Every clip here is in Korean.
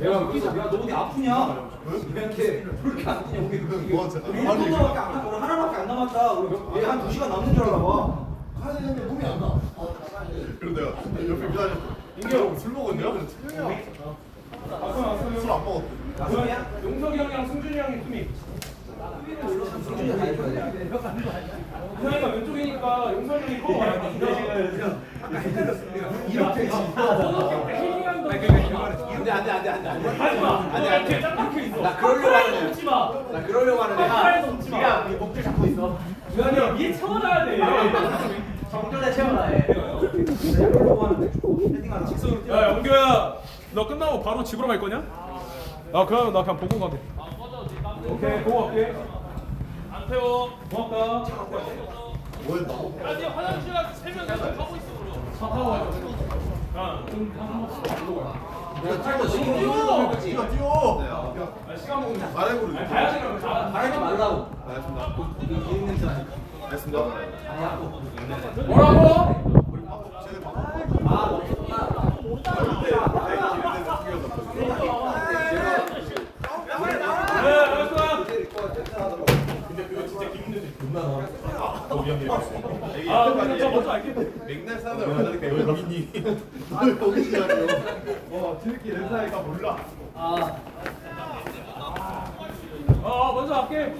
내가 웃기서 야, 너 어디 아프냐? 이렇게 그렇게 안 뛰냐? 우리 뭐 하자? 우리 일본어밖에 안 남았다. 하나밖에 안 남았다. 얘한 2시간 남는 줄 알아 봐. 가야 되는데 몸이 안 나. 그럼 내가 옆에 기다려. 인겨 술 먹었냐? 술안 먹었대. 나중이야? 용석이 형이랑 승준이 형이 투미. 승준이 형이 커버 와야 돼. 이렇게 힐링한다. 안돼 안돼 안돼 안돼 안돼. 하지 마. 안돼 너이 렇게 안돼. 딱 박혀 있어. 나 그러려고 하는 애야. 웃지 마. 나 그러려고 하는 애야. 팔에서 웃지 마. 네가 네 목줄 잡고 있어. 형 위에 채워놔야 돼. 정전에 채워놔 해. 그러려고 하는데 헤딩하나. 직선으로 야 영규야, 너 끝나고 바로 집으로 갈 거냐? 아 그럼 나 그냥 보고 가게. 오케이 보고 갈게. 안 태워. 고맙다. 뭐했나? 아니 화장실 가서 세명 가고 있어 뛰어. 뛰어. 아, 시간 먹으면 말해. 가. 말하지 말라고. 알겠습니다. 이름 냄새 나니까. 알겠습니다. 뭐라고? 아 멈췄다. 네, 알았어. 아, 근데 저 먼저 알게. 맥날 사람들 만나니까 여기 거기니. 너 거기 시간이요. 어, 지들끼리 냄새나니까 몰라. 아 어, 먼저 갈게.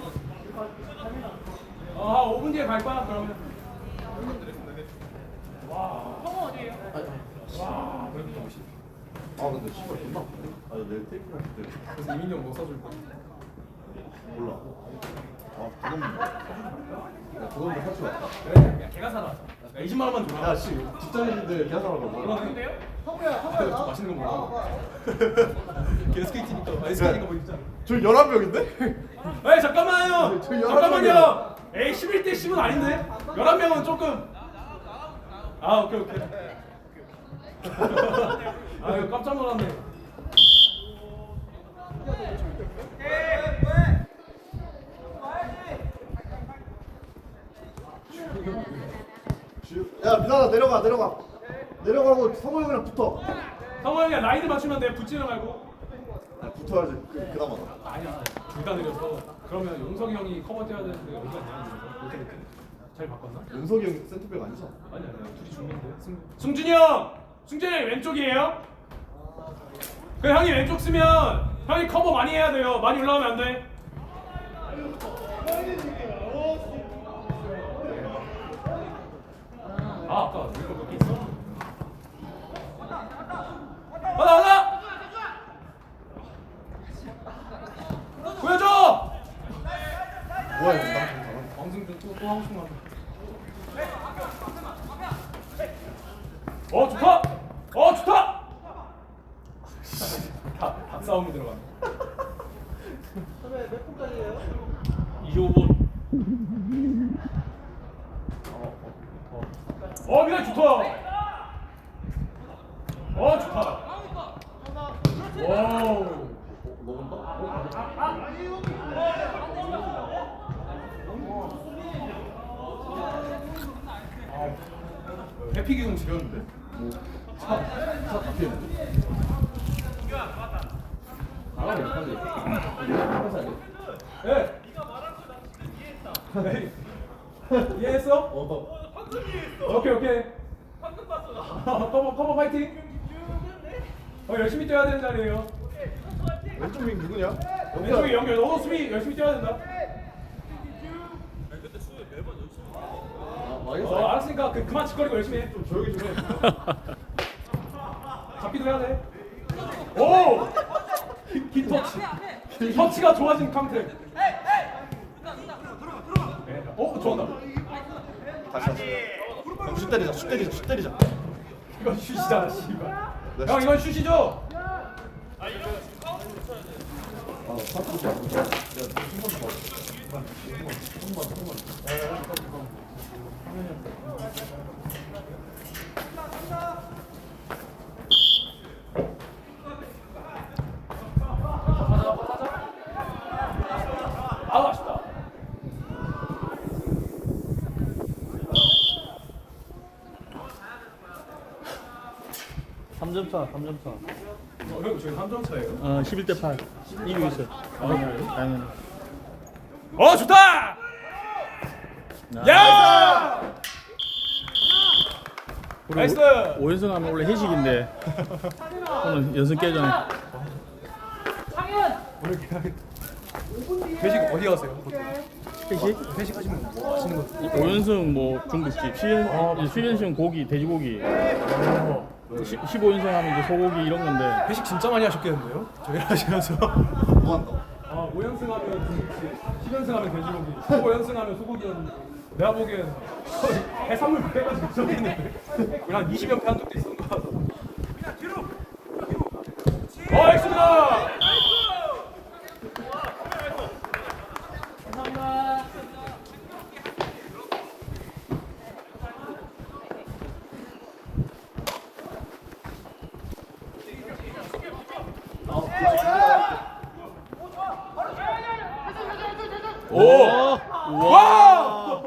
어, 한 5분 뒤에 갈 거야, 그러면. 와. 형은 어디에요? 와, 그래도 너무 쉽아 근데 씨발 존나 아픈데? 아 테이프 할때 그래서 이민이 형뭐 사줄 거야? 몰라. 아 그건 야 그건 사지 마. 그래, 야, 걔가 사라. 나 20만 원만 줘. 야 씨, 직장인인데 계산하라고 뭐. 얼마인데요? 저 맛있는 거 먹어. 걔 SKT니까, 아, SK니까 뭐 있잖아. 저 11명인데? 에이, 잠깐만요. 저 열한 잠깐만요. 에이, 11대 10은 아닌데? 11명은 조금. 아, 오케이, 오케이. 아유, 깜짝 놀랐네. 야 미나나 내려가 내려가. 내려가고 성호 형이랑 붙어. 성호 형이 라인을 맞추면 돼. 붙지는 말고. 아, 붙어야지. 그, 그나마. 아니야. 둘다 느려서. 그러면 용석이 형이 커버 뛰어야 되는데 여기가 아니야. 이렇게 이렇게. 잘 바꿨나? 윤석이 형 센터백 아니잖아. 아니야, 아니야. 둘이 중인데. 승... 승준이 형! 승준이 형이 왼쪽이에요? 그 형이 왼쪽 쓰면 형이 커버 많이 해야 돼요. 많이 올라가면 안 돼. 아, 아까 우리 거몇 개 있어? 하나, 하나! 보여줘! 뭐야 이거 나 왕승준 또, 또 하고 싶은 거. 어 좋다. 어 좋다. 다, 다 싸움이 들어간다. 선배 몇 분까지예요? 25분. 어 미나 좋다. 어 좋다. 와우. 해피 기능 지렸는데? 차차 바뀌었는데. 나가면 빨리. 예. 네. 이해했어? 어. 오케이 오케이. 커버 커버 파이팅. 어 열심히 뛰어야 되는 자리예요. 왼쪽 윙 누구냐? 왼쪽에 연결. 너도 수비 열심히 뛰어야 된다. 아, 어 알겠어. 알았으니까 그 그만 짓거리고 열심히 해. 좀 조용히 좀 해. 잡기도 해야 돼. 오! 힙, 힙 터치. 터치가 좋아진 캉테. 어, 좋아한다. 다시 다시. 형, 슛 때리자. 슛 때리자. 슛 때리자. 이건 슛이잖아, 씨발. 네. 형, 이건 슛이죠? 아, 파트 야, 한번 더. 한번 한번 아, 아쉽다. 3점 차, 3점 차. 어, 형 저희 3점 차예요. 어, 11대 8. 이기고 있어요. 당연히. 어 좋다. 야! 나이스! 오- 오연승 하면 원래 회식인데 오늘 연승 깨져네. 회식 어디 가세요? 회식? 회식 하시면 뭐 하시는 거? 오연승 뭐 중국집, 수연, 수연승 고기, 돼지고기. 15연승 하면 이제 소고기 이런 건데 회식 진짜 많이 하셨겠는데요? 저희 하시면서. 뭐 한다? 아 5연승 하면 중국집, 10연승 하면 돼지고기, 15연승 하면 소고기였는데 내가 보기엔 거의 해산물 해가지고 저기는데 우리 한 20연패 한 적도 것 같아. 어 엑스입니다. 오! 와! 와!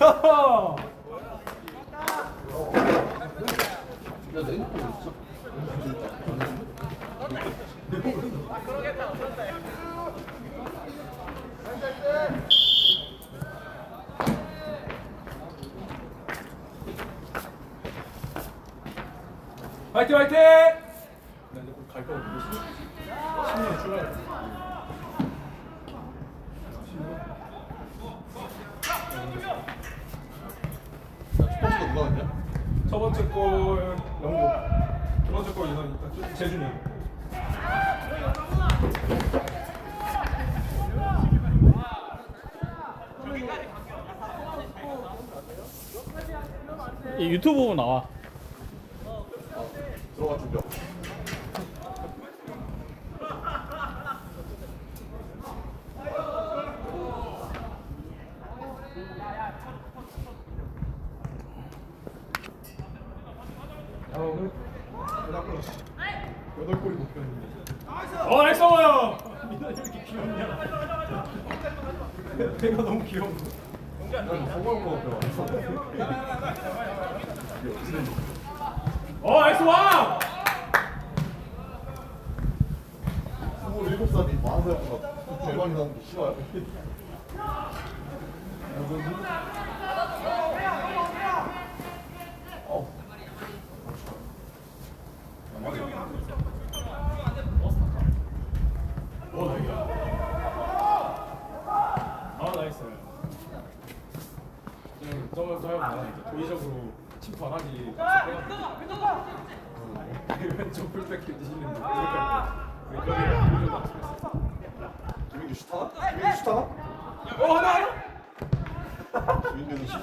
야! 화이팅 화이팅! 나 이제 곧 갈거 없는데 10년 출발. 스포츠가 누가 왔냐? 첫 번째 골 영국, 두 번째 골 이건 재준이. 이 유튜브 보면 나와. 들어가 준비. 여덟 골이. 어 이렇게 귀엽냐? 내가 너무 귀여워. 어 나이스 왕. 27살이 40살보다 대박이 나는 게 싫어요. 오 나이스. 아 나이스. 이제 도의적으로 안 하기. 왼쪽 풀백 뒤지는데 김민규 슈타? 김민규 슈타? 어 하나. 김민규는 시즌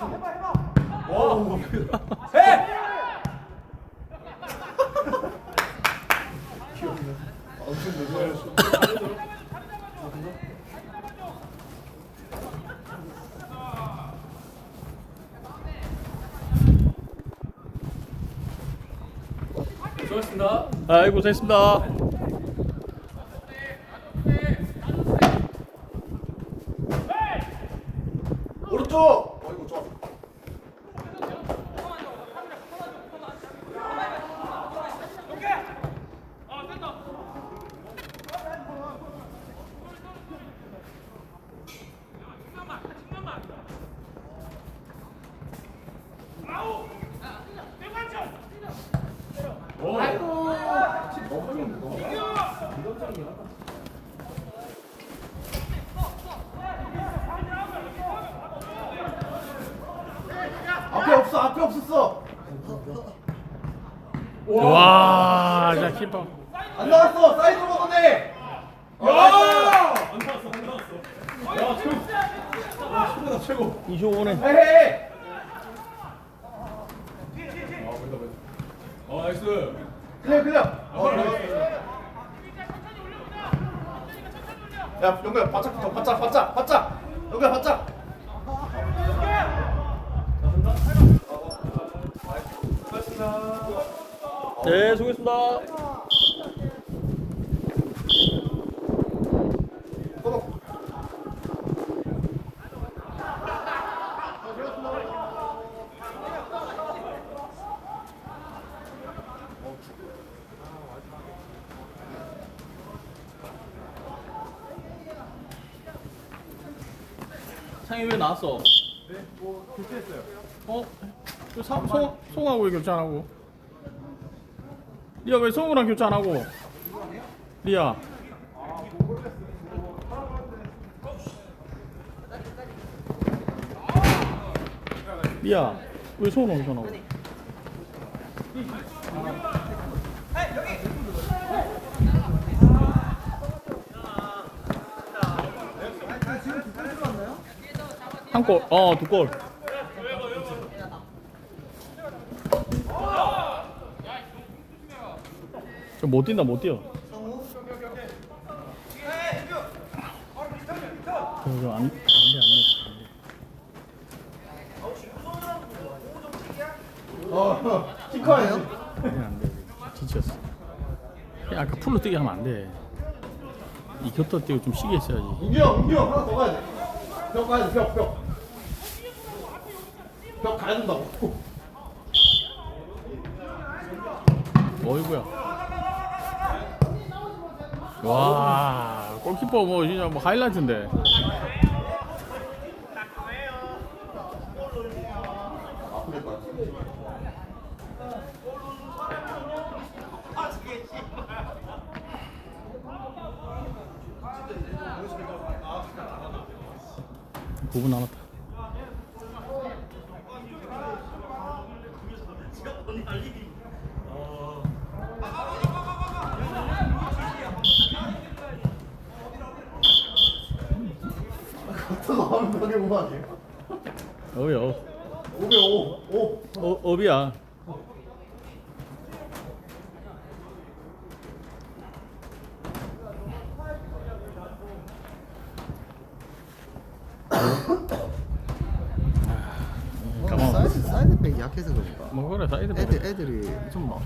와, 해! 엄청 늦어요. 수고하셨습니다. 아이고 됐습니다. 오른쪽! 어이구 좋아. 없었어. 와, 자 키퍼. 안 나왔어 사이드로 걷었네. 야! 안 나왔어, 안 나왔어. 야, 최고. 야, 최고다, 최고. 25분에 헤헤. 아, 나이스. 그냥 그냥. 어, 야 영구야 바짝 네, 수고했습니다. 왜 나왔어? 네, 뭐 교체했어요. 어? 그 소, 소, 소하고 교체하고? 리아 왜 송우랑 교체 안 하고? 리아. 리아 왜 송우랑 교체 안 하고? 한 골, 어, 두 골. 못 뛴다 못 뛰어. 저거 안, 안 돼, 안 돼, 어, 키커예요? 안 돼. 안 돼, 안 돼. 지쳤어. 야, 아까 풀로 뛰게 하면 안 돼. 이 곁터 뛰고 좀 쉬게 했어야지. 우기 형, 우기 형 하나 더 가야 돼. 벽 가야 돼, 벽, 벽. 벽 가야 된다고. 어이구야. 와, 골키퍼 뭐 진짜 뭐 하이라이트인데. 구분 남았다. 505 아니에요? 어이 어. 505. 5. 어, 업이야. 어, 뭐 그래 사이드 애들 애들이 좀 막.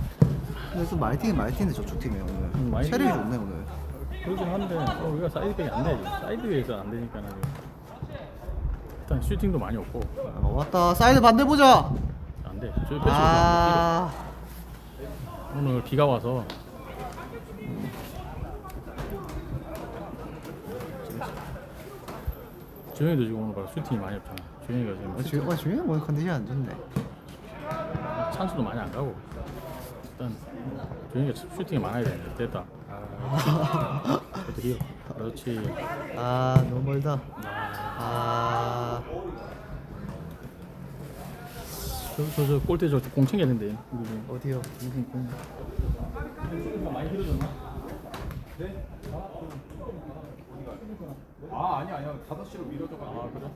그래서 많이 튀긴 많이 튀는데 저쪽 팀이 오늘 음, 체력이 좋네 오늘. 그러긴 한데 어, 우리가 사이드백이 안 되지. 사이드백에서 안 되니까 나 지금. 일단 슈팅도 많이 없고 어, 왔다 사이드 반대 보자. 안 돼. 패스 아. 오늘 비가 와서 주영이도 지금 오늘 봐라 슈팅이 많이 없잖아. 주영이가 지금 어, 주, 어, 주영이 오늘 컨디션 안 좋네. 찬수도 많이 안 가고 일단 주영이가 슈팅이 많아야 되는데 됐다. 아, 어떻게 그렇지. 아 너무 멀다. 아. 저 저 저, 골대 저 공 챙겨야 된대. 지금. 어디요? 무슨 공? 많이 길어졌나? 아 아니 아니야 5시로 미뤄져 가지고 아 그래?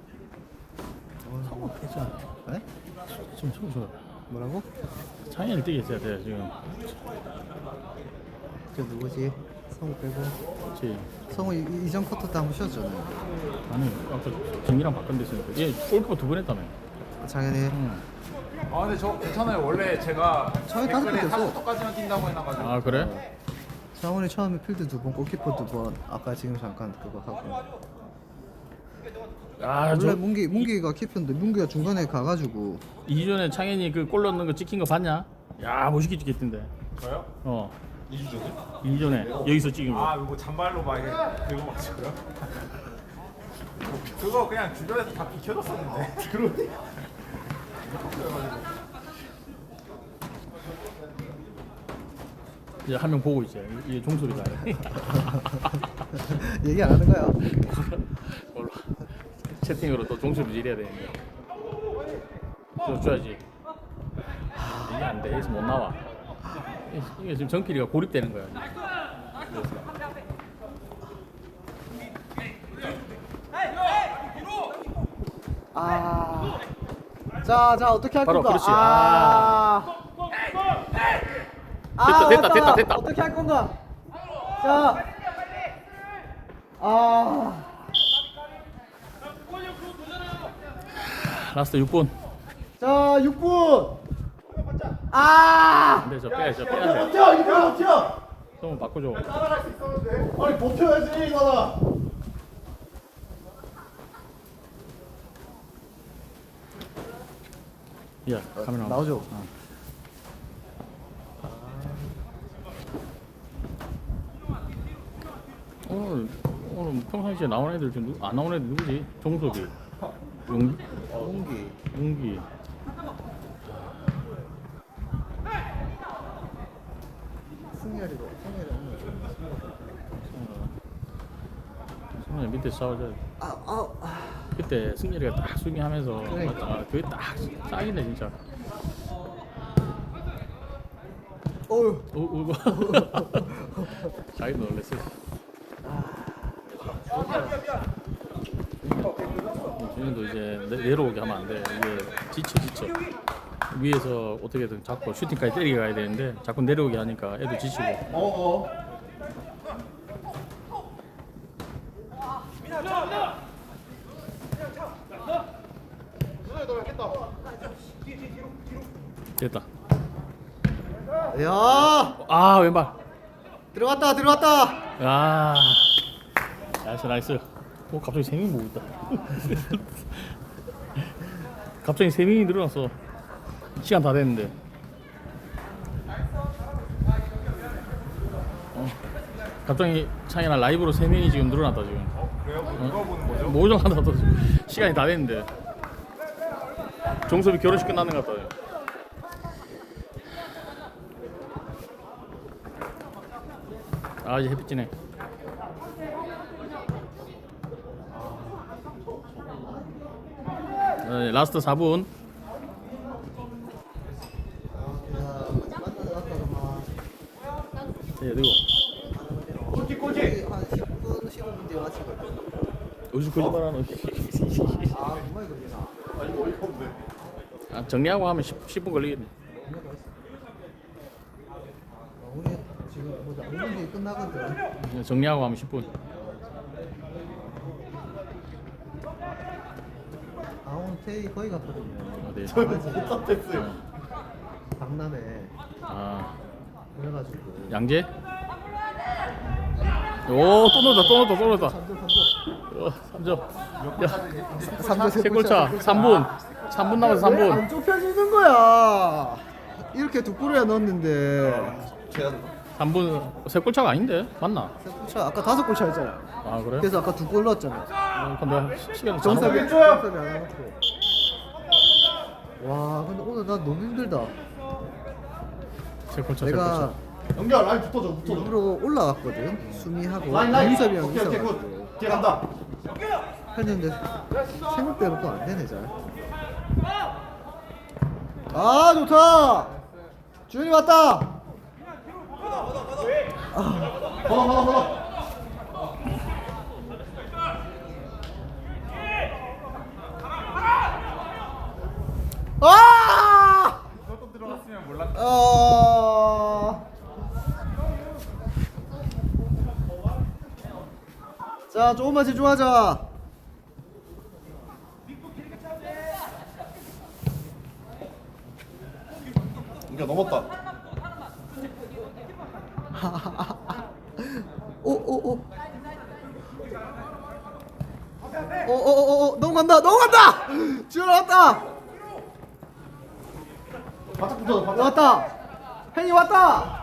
상관 괜찮아. 네? 좀 쳐줘. 뭐라고? 창현이 뛰게 있어야 돼 지금. 저 누구지? 성우 빼고. 그렇지. 성우 이- 이전 쿼터 때 한번 쉬었잖아요. 아니 아까 김이랑 바꾼댔으니까 얘 골키퍼 두 번 했다며. 장현이. 응. 아 근데 저 괜찮아요 원래 제가 처음에 다섯 댓글에 번 됐어. 4쿼터까지만 뛴다고 해놔가지고 아 그래? 장훈이 처음에 필드 두 번, 골키퍼 두 번. 아까 지금 잠깐 그거 하고. 아 원래 저 문기 문기가 키퍼인데 문기가 중간에 가가지고 이전에 창현이 그 골 넣는 거 찍힌 거 봤냐? 야 멋있게 찍혔던데. 저요? 어. 2주 전에? 이전에 여기서 찍은 거. 아 이거 잔발로 막 이렇게 들고 막 찍어요? 그거 그냥 주변에서 다 비켜줬었는데 그러네 이제 한 명 보고 있지. 이게 종소리가. 얘기 안 하는 거야. 몰라. 채팅으로 또 종소리 지려야 되는데. 저 줘야지. 이게 안 돼. 여기서 못 나와. 이게- 지금 정필이가 고립되는 거야. 아. 자, 자 어떻게 할 바로 건가? 그렇지. 아. 아, 됐다, 됐다. 됐다, 됐다. 어떻게 할 건가? 자. 아. 라스트 6분. 자, 6분. 아. 근데 저 빼야 저 빼야 돼. 버텨, 이거 버텨. 좀 바꿔줘. 따라갈 수 있었는데. 아니 버텨야지 이거다. 야 카메라 나오죠? 어. 오늘 오늘 평상시에 나온 애들 중안 나온 애들 누구지? 종섭이. 용 용기. 용기. 승열이도 승열이 오늘 승현이 밑에 싸우자. 아, 아, 아. 그때 승렬이가 딱 수비하면서 그러니까. 아, 그게 딱 딱이네 진짜. 어휴. 오, 오, 자기 놀랬어. 준현도 이제 내, 내려오게 하면 안 돼. 이게 지쳐 지쳐. 위에서 어떻게든 자꾸 슈팅까지 때리게 가야 되는데 자꾸 내려오게 하니까 애도 지치고. 어어 됐다. 야, 아 왼발. 들어갔다, 들어갔다. 아 나이스 나이스. 오 갑자기 세 명이 모고 있다. 갑자기 세 명이 늘어났어. 시간 다 됐는데. 어. 갑자기 창이나 라이브로 세 명이 지금 늘어났다 지금. 그래요? 누가 보는 거죠? 모정하다 또 시간이 다 됐는데. 종섭이 결혼식 끝나는 것 같다. 아 이제 햇빛 지네. 네, 라스트 4분. 네, 그리고 꼬지 꼬지. 한 10분, 15분 뒤에 마치거든. 거짓말하는. 아, 정말 걸리나? 아니 뭐 어이가 없네 아, 정리하고 하면 10, 10분 걸리겠네. 아, 우리 지금 보자. 5분 뒤에 끝나거든. 정리하고 하면 10분. 아, 오늘 테이 거의 갔거든요. 아, 네. 못답했어요 강남에. 아, 그래가지고. 양재? 오, 또 넣었다, 또 넣었다, 또 넣었다. 3점, 3점. 어, 3점. 야, 3점, 세 골차. 3분. 3분 남아서 3분. 안 좁혀지는 거야? 이렇게 두 골이나 넣었는데. 제가 3분, 세 골차가 아닌데? 맞나? 세 골차, 아까 다섯 골 차였잖아. 아, 그래? 그래서 아까 두 골 넣었잖아. 어, 잘못 정섭이 안 해놓고. 와, 근데 오늘 나 너무 힘들다. 세 골차, 세 내가 골차. 연결 라인 붙어줘 붙어줘 일부러 올라갔거든. 수미하고 라인 라인 민섭이 형 오케이 오케이 있어가지고. 굿 뒤에 간다 했는데 생각대로 또 안 되네 잘. 아 좋다. 주현이 왔다. 걸어 걸어 걸어 아! 조금 들어갔으면 몰랐. 어... 자 조금만 집중하자. 연결 넘었다 오오오. 오오오오 넘어간다 넘어간다. 주현이 왔다. 바짝 붙어줘 바짝 왔다. hen이 왔다.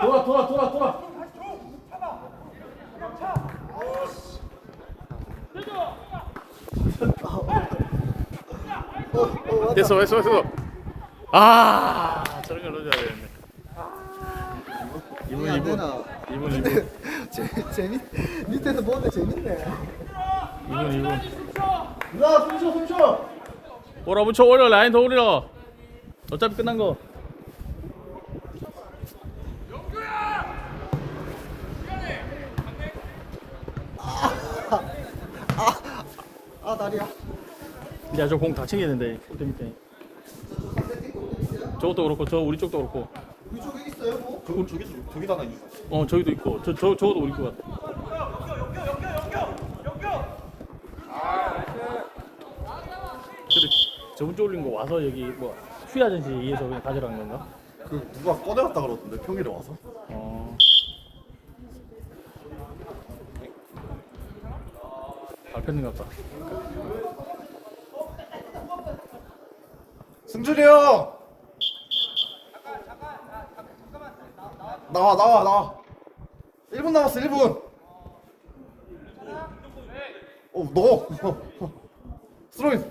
돌아 돌아 돌아 돌아 됐어, 됐어, 됐어. 아, 저런 걸 넣어줘야 되는데. 안 되나? 2분, 2분. 재, 재밌 밑에서 보는데 재밌네. 2분, 2분. 야 숨쉬어 숨 쉬어 몰아붙여, 올려, 라인 더 올려. 어차피 끝난 거. 아 다리야. 야, 저 공 다 챙겨야 된대. 골대 밑에. 저것도 그렇고, 저 우리 쪽도 그렇고. 우리 쪽에 있어요 뭐? 저기 저기 저기다 하나 있어 어, 저기도 있고. 저, 저, 저것도 우리 거 같아. 저번 주 올린 거 와서 여기 뭐 휴야 아저씨 위에서 그냥 가져간 건가? 그 누가 꺼내갔다 그러던데 평일에 와서 어. 발표는 같다. 승준이 형! 나와 나와 나와. 1분 남았어 1분. 어 넣어 스로인.